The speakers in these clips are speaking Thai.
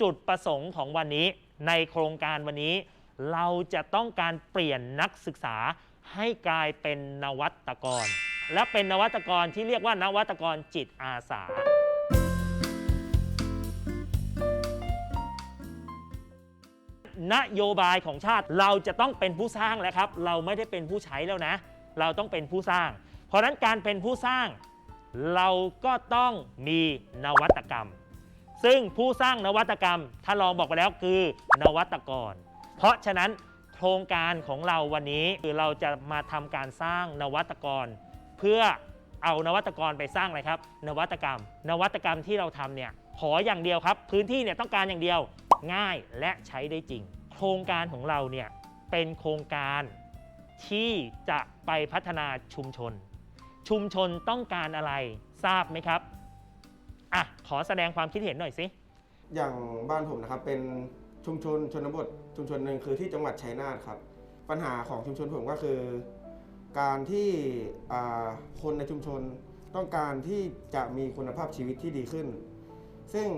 จุดประสงค์ของวันนี้ ในโครงการวันนี้ เราจะต้องการเปลี่ยนนักศึกษาให้กลายเป็นนวัตกร และเป็นนวัตกรที่เรียกว่านวัตกรจิตอาสา นโยบายของชาติเราจะต้องเป็นผู้สร้างแล้วครับ เราไม่ได้เป็นผู้ใช้แล้วนะ เราต้องเป็นผู้สร้าง เพราะฉะนั้นการเป็นผู้สร้าง เราก็ต้องมีนวัตกรรม ซึ่งผู้สร้างนวัตกรรมถ้าลองบอกไปแล้วคือนวัตกร เพราะฉะนั้นโครงการของเราวันนี้คือเราจะมาทำการสร้างนวัตกร เพื่อเอานวัตกรไปสร้างอะไรครับ นวัตกรรม นวัตกรรมที่เราทำเนี่ยขออย่างเดียวครับ พื้นที่เนี่ยต้องการอย่างเดียวง่ายและใช้ได้จริง โครงการของเราเนี่ยเป็นโครงการที่จะไปพัฒนาชุมชน ชุมชนต้องการอะไรทราบไหมครับ ขอแสดงความคิดเห็นหน่อยสิ อย่างบ้านผมนะครับเป็นชุมชนชนบทชุมชนหนึ่งคือที่จังหวัดชัยนาทครับ ปัญหาของชุมชนผมก็คือ การที่อ่าคนในชุมชนต้องการที่จะมีคุณภาพชีวิตที่ดีขึ้น ซึ่ง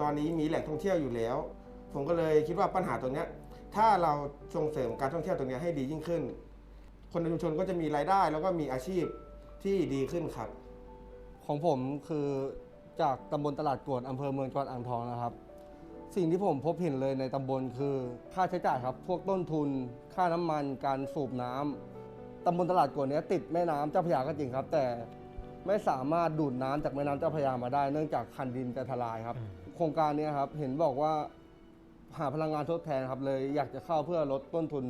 ตอนนี้มีแหล่งท่องเที่ยวอยู่แล้ว ผมก็เลยคิดว่าปัญหาตรงเนี้ยถ้าเราส่งเสริมการท่องเที่ยวตรงเนี้ยให้ดียิ่งขึ้น คนในชุมชนก็จะมีรายได้แล้วก็มีอาชีพที่ดีขึ้นครับ ของผมคือ จากตำบลตลาดกวดอำเภอเมืองจังหวัดอ่างทองนะครับ สิ่งที่ผมพบเห็นเลยในตำบลคือค่าใช้จ่ายครับ พวกต้นทุน ค่าน้ำมัน การสูบน้ำตำบลตลาดกวดเนี้ยติดแม่น้ำเจ้าพระยาก็จริงครับ แต่ไม่สามารถดูดน้ำจากแม่น้ำเจ้าพระยามาได้ เนื่องจากคันดินจะทลายครับอืมโครงการเนี้ยครับเห็นบอกว่าหาพลังงานทดแทนครับเลยอยากจะเข้าเพื่อลดต้นทุน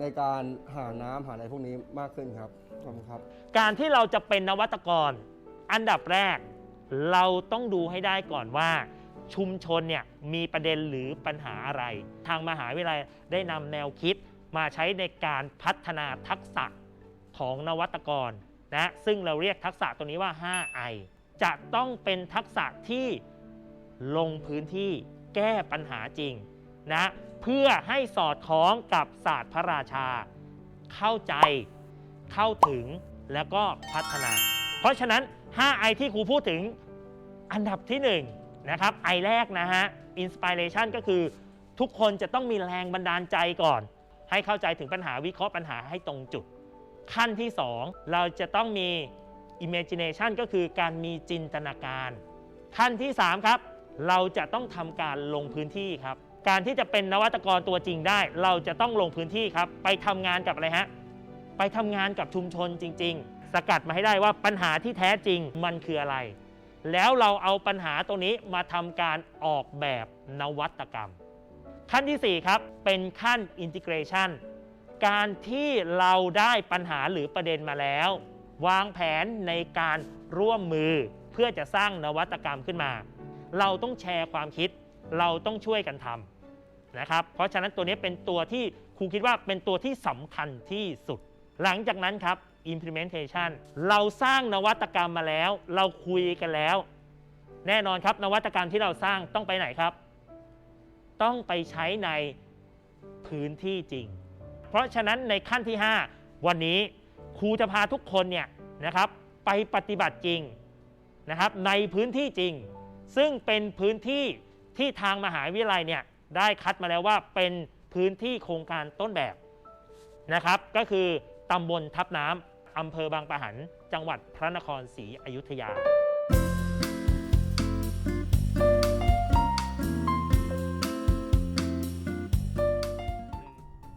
ในการหาน้ำหาอะไรพวกนี้มากขึ้นครับขอบคุณครับ การที่เราจะเป็นนวัตกร อันดับแรก เราต้องดูให้ได้ก่อนว่าชุมชนเนี่ยมีประเด็นหรือปัญหาอะไร ทางมหาวิทยาลัยได้นำแนวคิดมาใช้ในการพัฒนาทักษะของนวัตกรนะซึ่งเราเรียกทักษะตัวนี้ว่า 5I จะต้องเป็นทักษะที่ลงพื้นที่แก้ปัญหาจริงนะเพื่อให้สอดคล้องกับศาสตร์พระราชา เข้าใจเข้าถึงแล้วก็พัฒนา เพราะฉะนั้น 5 I ที่ครูพูดถึง อันดับที่1นะครับ I แรกนะฮะ Inspiration ก็คือทุกคนจะต้องมีแรงบันดาลใจก่อน ให้เข้าใจถึงปัญหาวิเคราะห์ปัญหาให้ตรงจุด ขั้นที่ 2 เราจะต้องมี Imagination ก็คือการมีจินตนาการ ขั้นที่ 3 ครับ เราจะต้องทำการลงพื้นที่ครับ การที่จะเป็นนวัตกรตัวจริงได้ เราจะต้องลงพื้นที่ครับ ไปทำงานกับอะไรฮะไปทำงานกับชุมชนจริง ๆ สกัดมาให้ได้ว่าปัญหาที่แท้จริงมันคืออะไร แล้วเราเอาปัญหาตรงนี้มาทำการออกแบบนวัตกรรม ขั้นทีสี่ 4 ครับ เป็นขั้น integration การที่เราได้ปัญหาหรือประเด็นมาแล้ว วางแผนในการร่วมมือเพื่อจะสร้างนวัตกรรมขึ้นมา เราต้องแชร์ความคิด เราต้องช่วยกันทำนะครับ เพราะฉะนั้นตัวนี้เป็นตัวที่ครูคิดว่าเป็นตัวที่สำคัญที่สุด หลังจากนั้นครับ implementation เราสร้างนวัตกรรมมาแล้ว เราคุยกันแล้ว แน่นอนครับนวัตกรรมที่เราสร้างต้องไปไหนครับ ต้องไปใช้ในพื้นที่จริง เพราะฉะนั้นในขั้นที่ 5 วันนี้ครูจะพาทุกคนเนี่ยนะครับ ไปปฏิบัติจริงนะครับ ในพื้นที่จริง ซึ่งเป็นพื้นที่ที่ทางมหาวิทยาลัยเนี่ยได้คัดมาแล้วว่าเป็นพื้นที่โครงการต้นแบบนะครับ ก็คือตำบลทับน้ำ อำเภอบางปะหัน จังหวัดพระนครศรีอยุธยา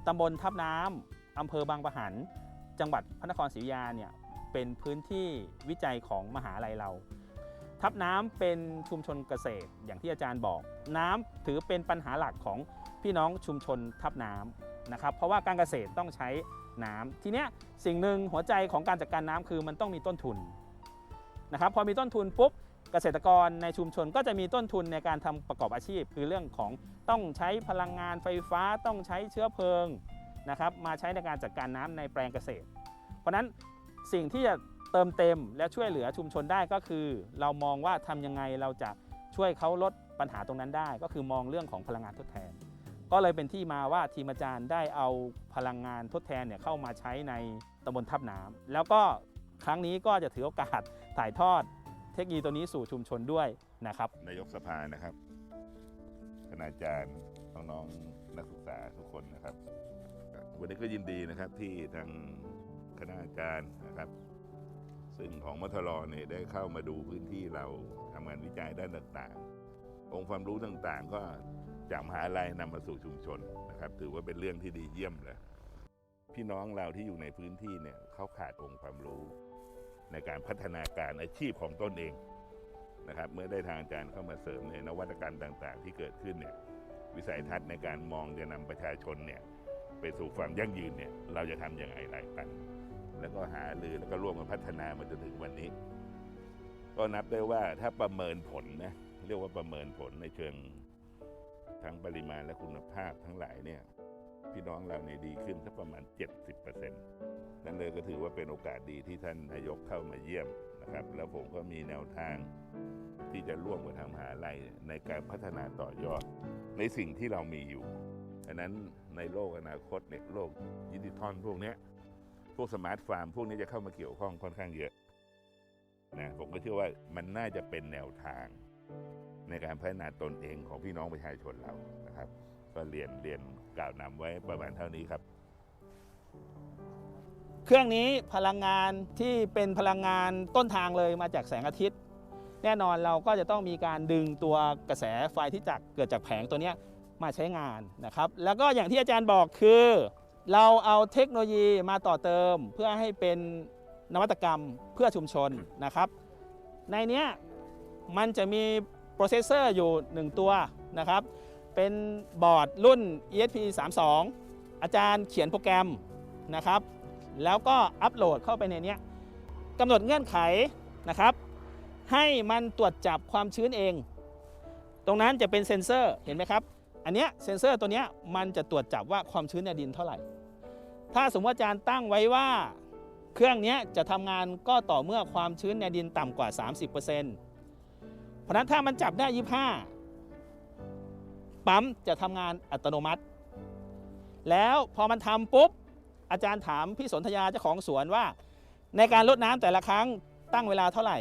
ตำบลทับน้ำอำเภอบางปะหัน จังหวัดพระนครศรีอยุธยาเนี่ยเป็นพื้นที่วิจัยของมหาลัยเรา ทับน้ำเป็นชุมชนเกษตรอย่างที่อาจารย์บอก น้ำถือเป็นปัญหาหลักของ พี่น้องชุมชนทับน้ำนะครับเพราะว่าการเกษตรต้องใช้น้ำทีเนี้ยสิ่งหนึ่งหัวใจของการจัดการน้ำคือมันต้องมีต้นทุนนะครับพอมีต้นทุนปุ๊บเกษตรกรในชุมชนก็จะมีต้นทุนในการทำประกอบอาชีพ คือเรื่องของต้องใช้พลังงานไฟฟ้าต้องใช้เชื้อเพลิงนะครับมาใช้ในการจัดการน้ำในแปลงเกษตร เพราะฉะนั้นสิ่งที่จะเติมเต็มและช่วยเหลือชุมชนได้ก็คือ เรามองว่าทำยังไงเราจะช่วยเขาลดปัญหาตรงนั้นได้ ก็คือมองเรื่องของพลังงานทดแทน ก็เลยเป็นที่มาว่าทีมอาจารย์ได้เอาพลังงานทดแทนเนี่ยเข้ามาใช้ในตำบลทับน้ำแล้วก็ครั้งนี้ก็จะถือโอกาสถ่ายทอดเทคโนโลยีตัวนี้สู่ชุมชนด้วยนะครับนายกสภานะครับคณาจารย์น้องๆนักศึกษาทุกคนนะครับ วันนี้ก็ยินดีนะครับที่ทางคณาจารย์นะครับ ซึ่งของมัทรเนี่ยได้เข้ามาดูพื้นที่เราทำงานวิจัยด้านต่างๆ องค์ความรู้ต่างๆ ก็ จากมหาลัยนำมาสู่ชุมชนนะครับ ถือว่าเป็นเรื่องที่ดีเยี่ยมเลยพี่น้องเราที่อยู่ในพื้นที่เนี่ยเขาขาดองค์ความรู้ ในการพัฒนาการอาชีพของตนเองนะครับ เมื่อได้ทางอาจารย์เข้ามาเสริมในนวัตกรรมต่างๆ ที่เกิดขึ้นเนี่ยวิสัยทัศน์ในการมองจะนำประชาชนเนี่ยไปสู่ความยั่งยืนเนี่ยเราจะทำอย่างไรไรกัน แล้วก็หารือแล้วก็ร่วมกันพัฒนามาจนถึงวันนี้ ก็นับได้ว่าถ้าประเมินผลนะเรียกว่าประเมินผลในเชิง ทั้งปริมาณและคุณภาพทั้งหลายเนี่ยพี่น้องเราเนี่ยดีขึ้นสักประมาณ 70%นั่นเลยก็ถือว่าเป็นโอกาสดีที่ท่านนายกเข้ามาเยี่ยมนะครับ แล้วผมก็มีแนวทางที่จะร่วมกับทางมหาลัยในการพัฒนาต่อยอดในสิ่งที่เรามีอยู่ดังนั้นในโลกอนาคตเนี่ยโลกดิจิทัลพวกนี้พวกสมาร์ทฟาร์มพวกนี้จะเข้ามาเกี่ยวข้องค่อนข้างเยอะนะผมก็เชื่อว่ามันน่าจะเป็นแนวทาง ในการพัฒนาตนเองของพี่น้องประชาชนเรานะครับ ก็เรียนเรียนกล่าวนำไว้ประมาณเท่านี้ครับ เครื่องนี้พลังงานที่เป็นพลังงานต้นทางเลยมาจากแสงอาทิตย์ แน่นอนเราก็จะต้องมีการดึงตัวกระแสไฟที่จากเกิดจากแผงตัวนี้มาใช้งานนะครับ แล้วก็อย่างที่อาจารย์บอกคือ เราเอาเทคโนโลยีมาต่อเติม เพื่อให้เป็นนวัตกรรมเพื่อชุมชนนะครับ ในเนี้ยมันจะมี โปรเซสเซอร์อยู่ 1 ตัวนะครับ เป็นบอร์ดรุ่น ESP 32อาจารย์เขียนโปรแกรมนะครับ แล้วก็อัปโหลดเข้าไปในนี้กำหนดเงื่อนไขนะครับ ให้มันตรวจจับความชื้นเอง ตรงนั้นจะเป็นเซ็นเซอร์เห็นไหมครับ อันเนี้ยเซ็นเซอร์ตัวเนี้ยมันจะตรวจจับว่าความชื้นในดินเท่าไหร่ ถ้าสมมติอาจารย์ตั้งไว้ว่าเครื่องนี้จะทำงานก็ต่อเมื่อความชื้นในดินต่ำกว่า 30% เพราะนั้นถ้ามันจับได้25ปั๊มจะทำงานอัตโนมัติ แล้วพอมันทำปุ๊บ อาจารย์ถามพี่สนธยาเจ้าของสวนว่า ในการลดน้ำแต่ละครั้งตั้งเวลาเท่าไหร่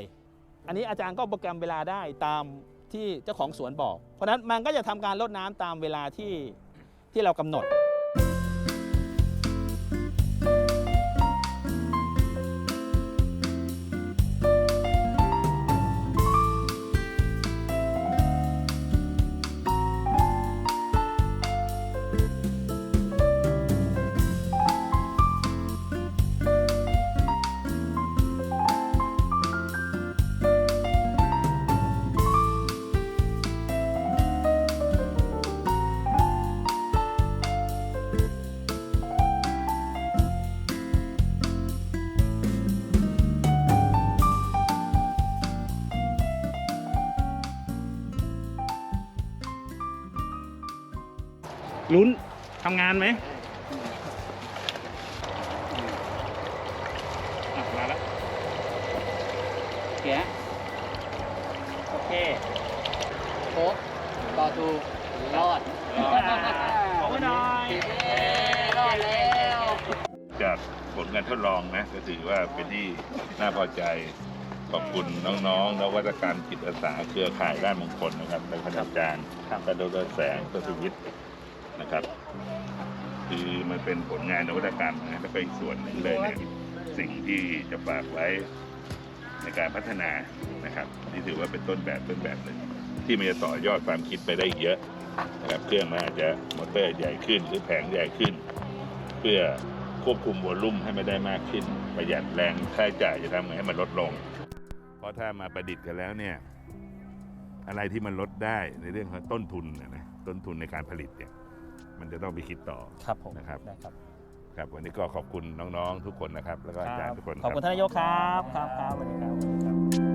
อันนี้อาจารย์ก็โปรแกรมเวลาได้ตามที่เจ้าของสวนบอก เพราะนั้นมันก็จะทำการลดน้ำตามเวลาที่ที่เรากำหนด ลุ้นทำงานไหมอะมาแล้วแกะโอเคโค้ดต่อทูรอดขอบคุณหน่อยเย้รอดแล้วจากผลการทดลองนะก็ถือว่าเป็นที่น่าพอใจขอบคุณน้องๆนวัตกรรมจิตอาสาเครือข่ายด้านมงคลนะครับในคณาจารย์กระโดดแสงประสวิทย์ นะครับ คือมันเป็นผลงานนวัตกรรมนะแล้วก็อีกส่วนหนึ่งเลยเนี่ยสิ่งที่จะฝากไว้ในการพัฒนานะครับนี่ถือว่าเป็นต้นแบบต้นแบบหนึ่งที่มันจะต่อยอดความคิดไปได้อีกเยอะนะครับเครื่องมันอาจจะมอเตอร์ใหญ่ขึ้นหรือแผงใหญ่ขึ้น เพื่อควบคุมวอลลุ่มให้ไมันได้มากขึ้น ประหยัดแรงค่าใช้จ่ายจะทำไงให้มันลดลง เพราะถ้ามาประดิษฐ์กันแล้วเนี่ยอะไรที่มันลดได้ในเรื่องของต้นทุนนะต้นทุนในการผลิตเนี่ย มันจะต้องไปคิดต่อครับผมนะครับได้ครับครับ วันนี้ก็ขอบคุณน้องๆทุกคนนะครับ แล้วก็อาจารย์ทุกคนขอบคุณท่านนายกครับครับครับสวัสดีครับสวัสดีครับ